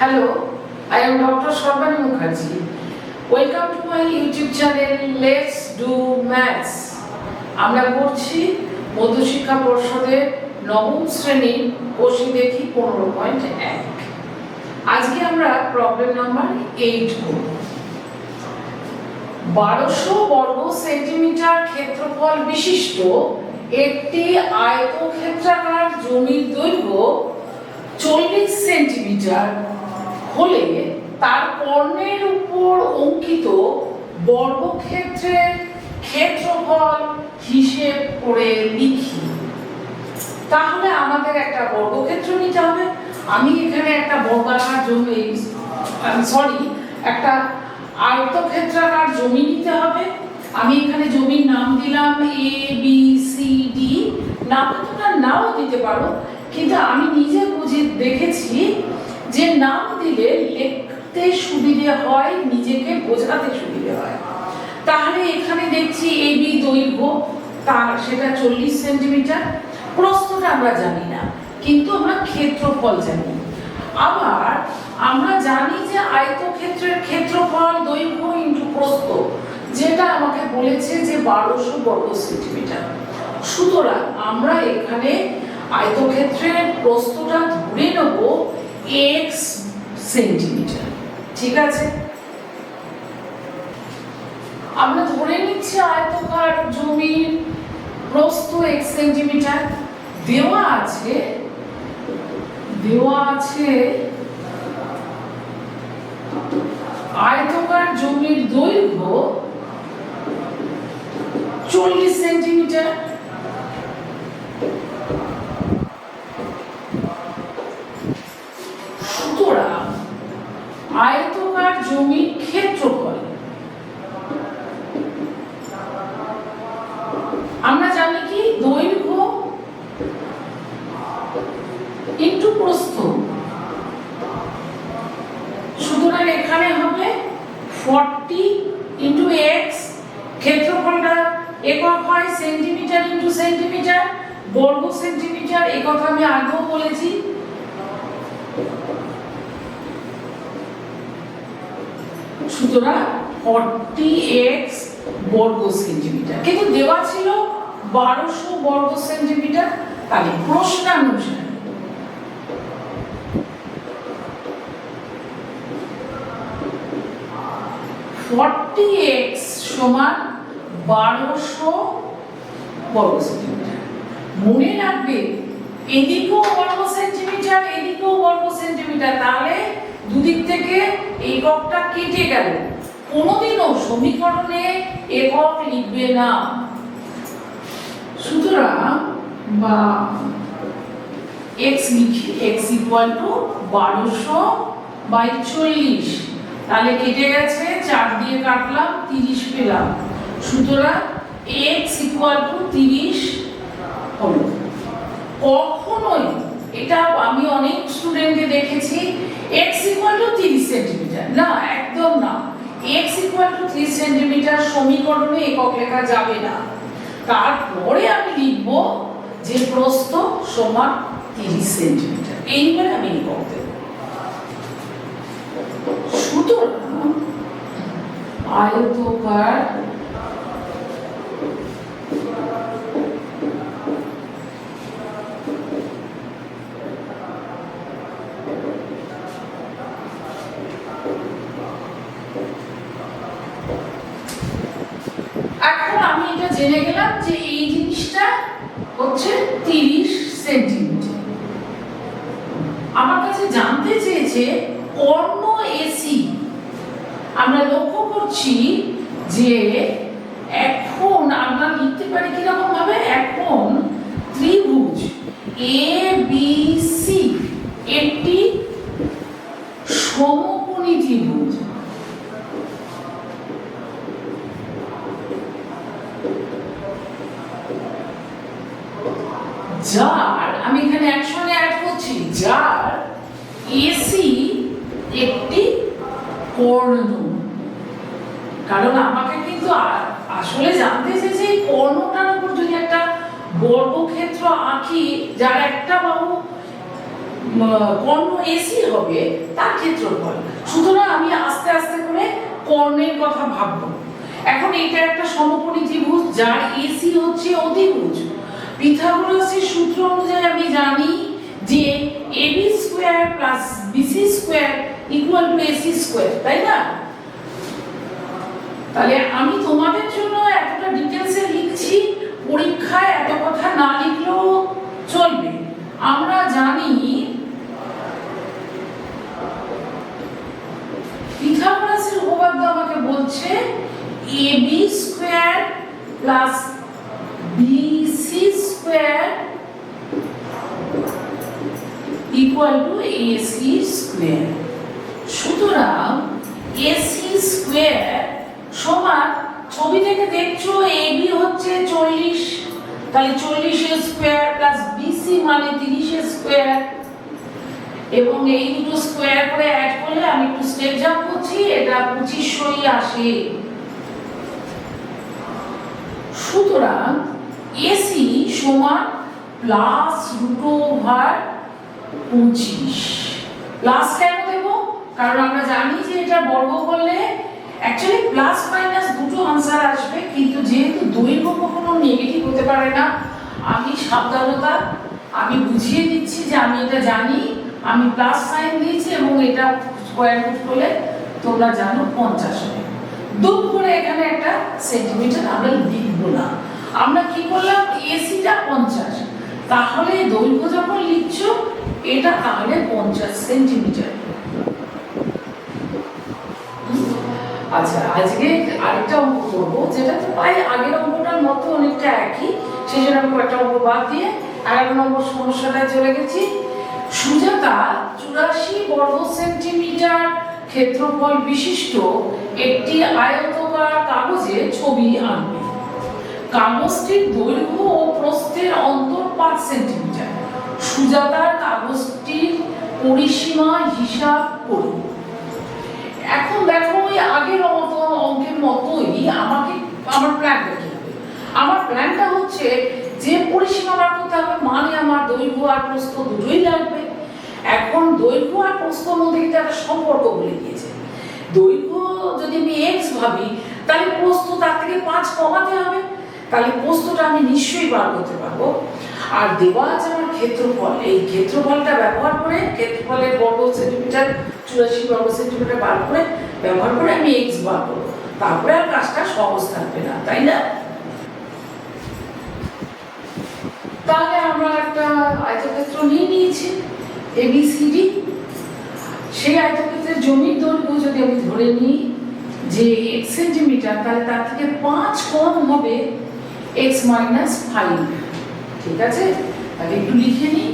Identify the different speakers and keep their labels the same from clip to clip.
Speaker 1: Hello, I am Dr. Sharbani Mukherjee. Welcome to my YouTube channel Let's Do Maths. আমরা করছি মধ্যশিক্ষা পর্ষদের নবম শ্রেণির কোষি দেখি পনেরো পয়েন্ট এক আজকে আমরা প্রবলেম নাম্বার এইট করব বারোশো বর্গ সেন্টিমিটার ক্ষেত্রফল বিশিষ্ট একটি আয়তক্ষেত্রাকার জমির দৈর্ঘ্য চল্লিশ সেন্টিমিটার হলে তার কর্ণের উপর অঙ্কিত বর্গক্ষেত্রের ক্ষেত্রফল হিসেব করে লিখি। তাহলে আমাদের একটা বর্গক্ষেত্র নিতে হবে। আমি এখানে একটা বর্গাকার জমি সরি একটা আয়তক্ষেত্রাকার জমি নিতে হবে। আমি এখানে জমির নাম দিলাম এ বি সি ডি নাম তোমরা নাও দিতে পারো। কিন্তু আমি নিজে বুঝে দেখেছি যে নাম দিলে লিখতে সুবিধে হয়, নিজেকে বোঝাতে সুবিধে হয়। তাহলে এখানে দেখছি এ, বি দৈর্ঘ্য, তার সেটা চল্লিশ সেন্টিমিটার। প্রস্থটা আমরা জানি না, কিন্তু আমরা ক্ষেত্রফল জানি। আবার আমরা জানি যে আয়তক্ষেত্রের ক্ষেত্রফল দৈর্ঘ্য ইন্টু প্রস্থ, যেটা আমাকে বলেছে যে বারোশো বর্গ সেন্টিমিটার। সুতরাং আমরা এখানে আয়তক্ষেত্রের প্রস্থটা ধরে নেব এক্স সেন্টিমিটার ঠিক আছে? আমরা ধরে নিচ্ছি আয়তকার জমির প্রস্থ এক সেন্টিমিটার দেওয়া আছে দেওয়া আছে আয়তকার জমির দৈর্ঘ্য চল্লিশ সেন্টিমিটার সুতরাং আয়তকার জমির ক্ষেত্রফল আমরা জানি কি দৈর্ঘ্য ইন্টু প্রস্থ সুতরাং এখানে হবে ফর্টি ইন্টু এক্স ক্ষেত্রফলটা একক হয় সেন্টিমিটার ইন্টু সেন্টিমিটার বর্গ সেন্টিমিটার এই কথা আমি আগেও বলেছি। সুতরাং ফর্টি এক্স বর্গ সেন্টিমিটার কিন্তু দেওয়া ছিল বারোশো বর্গ সেন্টিমিটার তাহলে প্রশ্নানুসারে ফর্টি এক্স সমান বারোশো বর্গ সেন্টিমিটার। মনে রাখবে, এদিকেও বর্গ সেন্টিমিটার, এদিকেও বর্গ সেন্টিমিটার, তাহলে দুদিক থেকে এই এককটা কেটে গেল। কোনোদিনও সমীকরণে একক লিখবে না। সুতরাং বা এক্স লিখি, এক্স ইকুয়াল টু বারোশো বাই চল্লিশ তাহলে কেটে গেছে চার দিয়ে কাটলাম, তিরিশ পেলাম। সুতরাং এক্স ইকুয়াল টু তিরিশ হলো। কখনোই এটা আমি অনেক স্টুডেন্টকে দেখেছি এক্স ইকুয়াল টু তিরিশ সেন্টিমিটার না, একদম না। এক্স ইকুয়াল টু ত্রিশ সেন্টিমিটার সমীকরণে একক লেখা যাবে না। তারপরে আমি লিখব যে প্রস্থ সমান তিরিশ সেন্টিমিটার এইবারে আমি একক দেব। সুতরাং আয়তকার জেনে গেলাম যে এই জিনিসটা হচ্ছে তিরিশ সেন্টিমিটার। আমার কাছে জানতে চেয়েছে কর্ণ এসি। আমরা লক্ষ্য করছি যে এখন আমরা লিখতে পারি কীরকম ভাবে? এখন ত্রিভুজ এ বি সি একটি সমকোণী ত্রিভুজ যার আমি এখানে একসঙ্গে অ্যাড করছি যার এসি একটি কর্ণ কারণ আমাকে কিন্তু আ- আসলে জানতে চেয়েছে এই কর্ণটার উপর যদি একটা বর্গক্ষেত্র আঁকি যার একটা বাহু উম, কর্ণ এসি হবে, তার ক্ষেত্রফল। সুতরাং আমি আস্তে আস্তে করে কর্ণের কথা ভাববো। এখন এটা একটা সমকোণী ত্রিভুজ, যার এসি হচ্ছে অতিভুজ। পিথাগোরাসের সূত্র অনুযায়ী আমি জানি যে AB square plus BC square equal to AC square তাই না? তাহলে আমি তোমাদের জন্য এতটা ডিটেলসে লিখছি, পরীক্ষায় এত কথা না লিখলেও চলবে আমরা জানি পিথাগোরাসের উপপাদ্য আমাকে বলছে AB square plus BC square equal to AC square সুতরাং এসি স্কোয়ার সমান ছবি থেকে দেখছ এবি হচ্ছে চল্লিশ। তাহলে চল্লিশের স্কোয়ার প্লাস বিসি মানে তিরিশের স্কোয়ার এবং এই দুটো স্কোয়ার করে অ্যাড করলে আমি একটু স্টেপ জাম্প করছি, এটা পঁচিশশোই আসে সুতরাং এসি সমান প্লাস রুট ওভার পঁচিশ। প্লাস কেন দেব? কারণ আমরা জানি যে এটা বর্গ করলে অ্যাকচুয়ালি প্লাস মাইনাস দুটো আনসার আসবে, কিন্তু যেহেতু দৈর্ঘ্য কখনো নেগেটিভ হতে পারে না, আমি সাবধানতা, আমি বুঝিয়ে দিচ্ছি যে আমি এটা জানি, আমি প্লাস সাইন দিয়েছি এবং এটা স্কোয়ার রুট করলে তোমরা জানো পঞ্চাশ হবে। দুম করে এখানে একটা সেন্টিমিটার আমরা লিখব না। আমরা কি করলাম? এসিটা পঞ্চাশ। তাহলে দৈর্ঘ্য যখন লিখছো, এটা তাহলে পঞ্চাশ সেন্টিমিটার আজকে আরেকটা অঙ্ক করব, যেটা প্রায় আগের অঙ্কটার মতো অনেকটা একই, সেই জন্য আমি কয়েকটা অঙ্ক বাদ দিয়ে নম্বর সমস্যাটায় চলে গেছি। সুজাতা চুরাশি বর্গ সেন্টিমিটার ক্ষেত্রফল বিশিষ্ট একটি আয়তকার কাগজে ছবি আনবে কাগজটির দৈর্ঘ্য ও প্রস্থের অন্তর পাঁচ সেন্টিমিটার। সুজাতার কাগজটির পরিসীমা হিসাব করি এখন দেখো ওই আগের মতো অঙ্কের মতোই আমাকে, আমার প্ল্যান দেখতে হবে আমার প্ল্যানটা হচ্ছে যে পরিসীমা বার করতে হবে মানে আমার দৈর্ঘ্য আর প্রস্থ দুটোই লাগবে। এখন দৈর্ঘ্য আর প্রস্থর মধ্যে কিন্তু একটা সম্পর্ক বলে দিয়েছে। দৈর্ঘ্য যদি আমি এক্স ভাবি, তাহলে প্রস্থ তার থেকে পাঁচ কমাতে হবে। তাহলে প্রস্থটা আমি নিশ্চয়ই বার করতে পারব। আর দেওয়া আছে আমার ক্ষেত্রফল। এই ক্ষেত্রফলটা ব্যবহার করে ক্ষেত্রফলের বর্গ সেন্টিমিটার, চুরাশি বর্গ সেন্টিমিটার বার করে ব্যবহার করে আমি এক্স বার করব। তারপরে আর কাজটা সহজ থাকবে না, তাই না? তাহলে আমরা একটা আয়তক্ষেত্র নিয়ে নিয়েছি এবিসিডি সেই আয়তক্ষেত্রের জমির দৈর্ঘ্য যদি আমি ধরে নিই যে এক সেন্টিমিটার, তাহলে তার থেকে পাঁচ কম হবে এক্স মাইনাস ফাইভ ঠিক আছে? তাহলে একটু লিখে নিই।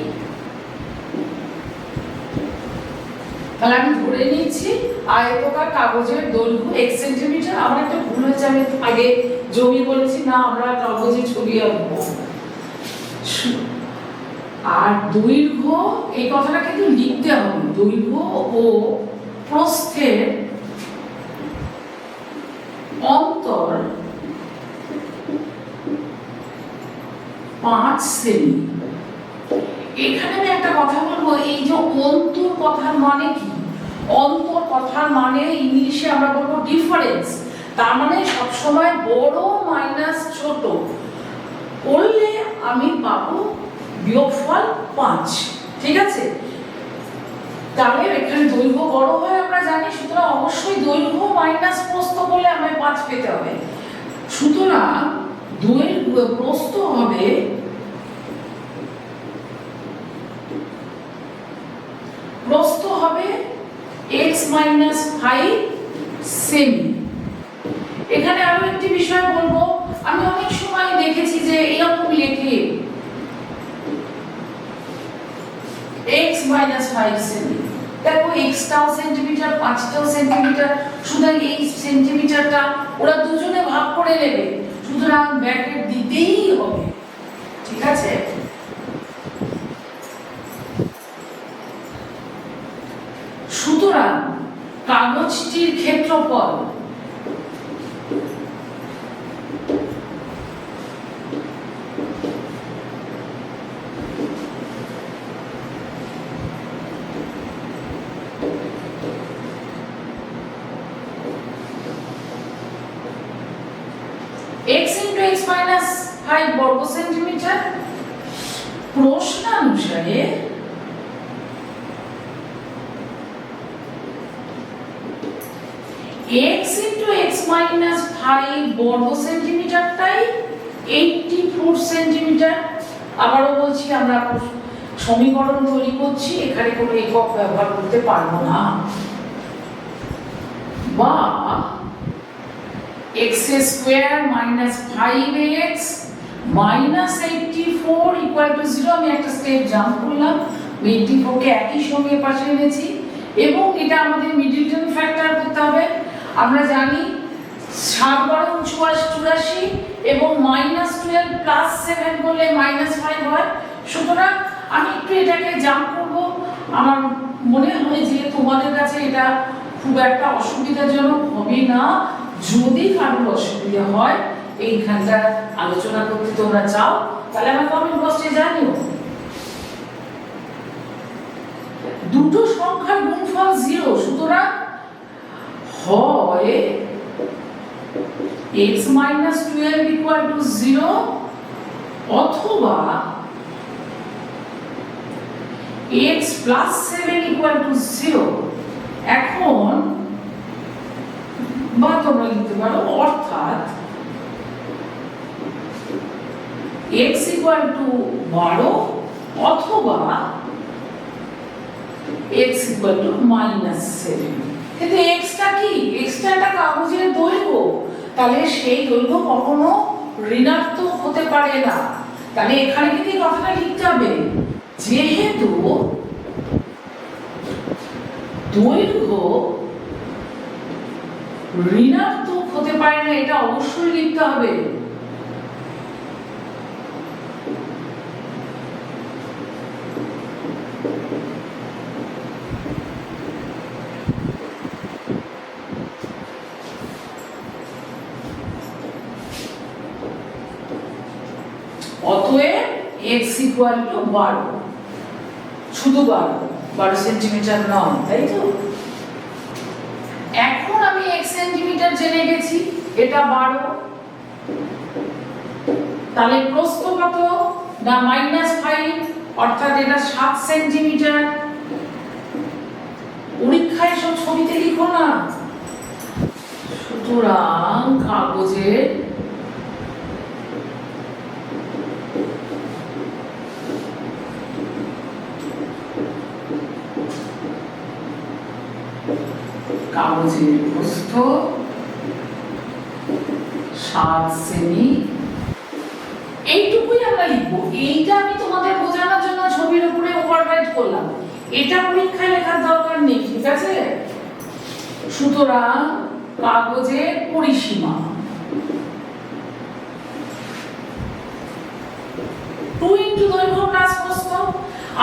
Speaker 1: তাহলে আমি ধরে নিচ্ছি আয়তকার কাগজের দৈর্ঘ্য এক সেন্টিমিটার। আমার একটা ভুল হয়েছে, আমি আগে জমি বলেছি, না, আমরা কাগজে ছবি আঁকবো আর দৈর্ঘ্য, এই কথাটা কিন্তু লিখতে হবে। দৈর্ঘ্য ও প্রস্থের অন্তর পাঁচ সেমি এখানে আমি একটা কথা বলব, এই যে অন্তর কথার মানে কি? অন্তর কথার মানে ইংলিশে আমরা বলব ডিফারেন্স তার মানে সবসময় বড় মাইনাস ছোট। করলে আমি পাবো বিয়োগফল পাঁচ। ঠিক আছে? তাহলে এখানে দৈর্ঘ্য বড় হয় আমরা জানি, সুতরাং অবশ্যই দৈর্ঘ্য মাইনাস প্রস্থ করলে আমায় পাঁচ পেতে হবে। সুতরাং দৈর্ঘ্য প্রস্থ হবে প্রস্থ হবে এক্স মাইনাস ফাইভ সেমি এখানে আরও একটি বিষয় বলব, আমি অনেক সময় দেখেছি যে এরকম লেখে এক্স মাইনাস ফাইভ সেমি দেখো এক্সটাও সেন্টিমিটার পাঁচটাও সেন্টিমিটার সুতরাং এই সেন্টিমিটারটা ওরা দুজনে ভাগ করে নেবে, সুতরাং ব্যাকেট দিতেই হবে। ঠিক আছে? ক্ষেত্রফল x into x minus 5 বর্গ সেন্টিমিটার প্রশ্ন অনুসারে মাইনাস ফাইভ বর্গ সেন্টিমিটারটাই এইটটি ফোর সেন্টিমিটার আবারও বলছি, আমরা সমীকরণ তৈরি করছি, এখানে কোনো একক ব্যবহার করতে পারব না। বা x square minus five x minus eighty four equal to zero আমি একটা স্টেপ জাম্প করলাম এইটটি ফোরকে একই সঙ্গে পাশে এনেছি এবং এটা আমাদের মিডিলটন ফ্যাক্টর করতে হবে। আমরা জানি সাত বারো চুয়াশি চুরাশি এবং মাইনাস টুয়েলভ প্লাস সেভেন করলে মাইনাস ফাইভ হয়। সুতরাং আমি একটু এটাকে জাম্প করব। আমার মনে হয় যে তোমাদের কাছে এটা খুব একটা অসুবিধাজনক হবে না। যদি কারোর অসুবিধা হয় এইখানটা আলোচনা করতে তোমরা চাও, তাহলে আমার কমেন্ট বক্সে জানিও। দুটো সংখ্যার গুণফল জিরো সুতরাং হয় x minus twelve equal to zero অথবা x plus seven equal to zero এখন বা তোমরা লিখতে পারো, অর্থাৎ x ইকুয়াল টু বারো অথবা x equal to minus seven কিন্তু এক্সটা কি? এক্সটা একটা কাগজের দৈর্ঘ্য। তাহলে সেই দৈর্ঘ্য কখনো ঋণাত্মক হতে পারে না। তাহলে এখানে কিন্তু কথাটা লিখতে হবে। যেহেতু দৈর্ঘ্য ঋণাত্মক হতে পারে না, এটা অবশ্যই লিখতে হবে অতএব x ইকুয়াল টু বারো। শুধু বারো। বারো সেন্টিমিটার নয়, তাই তো? এখন আমি এক সেন্টিমিটার জেনে গেছি, এটা বারো। তাহলে প্রস্থ কত? না মাইনাস ফাইভ অর্থাৎ এটা সাত সেন্টিমিটার পরীক্ষায় সব ছবিতে লিখো না। সুতরাং কাগজের কাগজের প্রস্থ সাত সেমি এইটুকুই আমরা লিখব। এইটা আমি তোমাদের বোঝানোর জন্য ছবির উপরে ওভাররাইট করলাম। এটা পরীক্ষায় লেখার দরকার নেই, ঠিক আছে? সুতরাং কাগজের পরিসীমা। টু ইন্টু দৈর্ঘ্য প্লাস প্রস্থ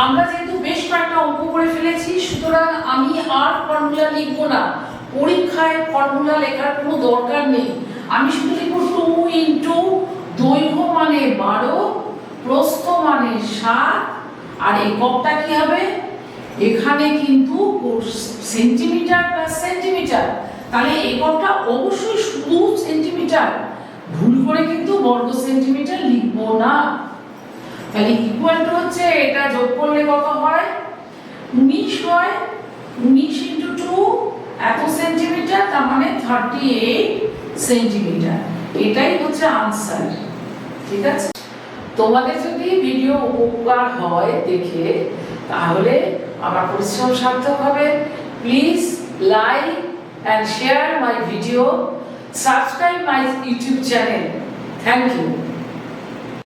Speaker 1: আমরা যেহেতু বেশ কয়েকটা অঙ্ক করে ফেলেছি, সুতরাং আমি আর ফর্মুলা লিখব না। পরীক্ষায় ফর্মুলা লেখার কোনো দরকার নেই। আমি শুধু লিখব টু ইন্টু দৈর্ঘ্য মানে বারো, প্রস্থ মানে সাত, আর এককটা কি হবে? এখানে কিন্তু সেন্টিমিটার প্লাস সেন্টিমিটার তাহলে এককটা অবশ্যই শুধু সেন্টিমিটার ভুল করে কিন্তু বর্গ সেন্টিমিটার লিখব না। তাহলে ইকুয়াল টু হচ্ছে এটা যোগ করলে কত হয়? উনিশ হয় উনিশ ইন্টু টু এত সেন্টিমিটার তার মানে থার্টি এইট সেন্টিমিটার এটাই হচ্ছে আনসার ঠিক আছে? তোমাদের যদি ভিডিও উপকার হয় দেখে, তাহলে আমার পরিশ্রম সার্থক হবে। Please like and share my video subscribe my YouTube channel thank you